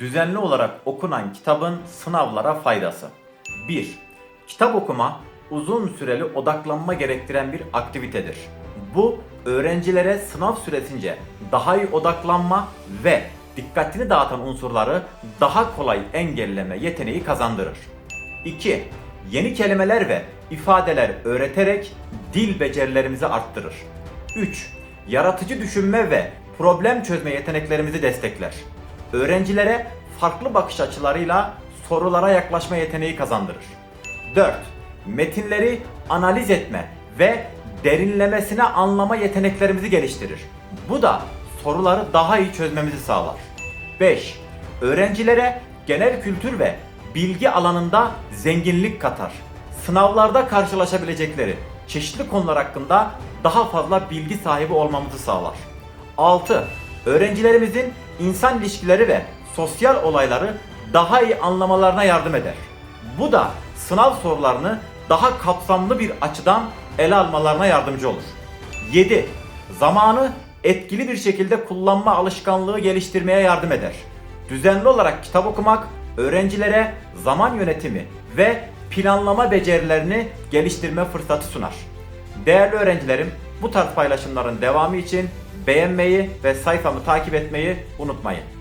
Düzenli olarak okunan kitabın sınavlara faydası. 1. Kitap okuma uzun süreli odaklanma gerektiren bir aktivitedir. Bu öğrencilere sınav süresince daha iyi odaklanma ve dikkatini dağıtan unsurları daha kolay engelleme yeteneği kazandırır. 2. Yeni kelimeler ve ifadeler öğreterek dil becerilerimizi arttırır. 3. Yaratıcı düşünme ve problem çözme yeteneklerimizi destekler. Öğrencilere farklı bakış açılarıyla sorulara yaklaşma yeteneği kazandırır. 4. Metinleri analiz etme ve derinlemesine anlama yeteneklerimizi geliştirir. Bu da soruları daha iyi çözmemizi sağlar. 5. Öğrencilere genel kültür ve bilgi alanında zenginlik katar. Sınavlarda karşılaşabilecekleri çeşitli konular hakkında daha fazla bilgi sahibi olmamızı sağlar. 6. Öğrencilerimizin insan ilişkileri ve sosyal olayları daha iyi anlamalarına yardım eder. Bu da sınav sorularını daha kapsamlı bir açıdan ele almalarına yardımcı olur. 7. Zamanı etkili bir şekilde kullanma alışkanlığı geliştirmeye yardım eder. Düzenli olarak kitap okumak öğrencilere zaman yönetimi ve planlama becerilerini geliştirme fırsatı sunar. Değerli öğrencilerim, bu tarz paylaşımların devamı için beğenmeyi ve sayfamı takip etmeyi unutmayın.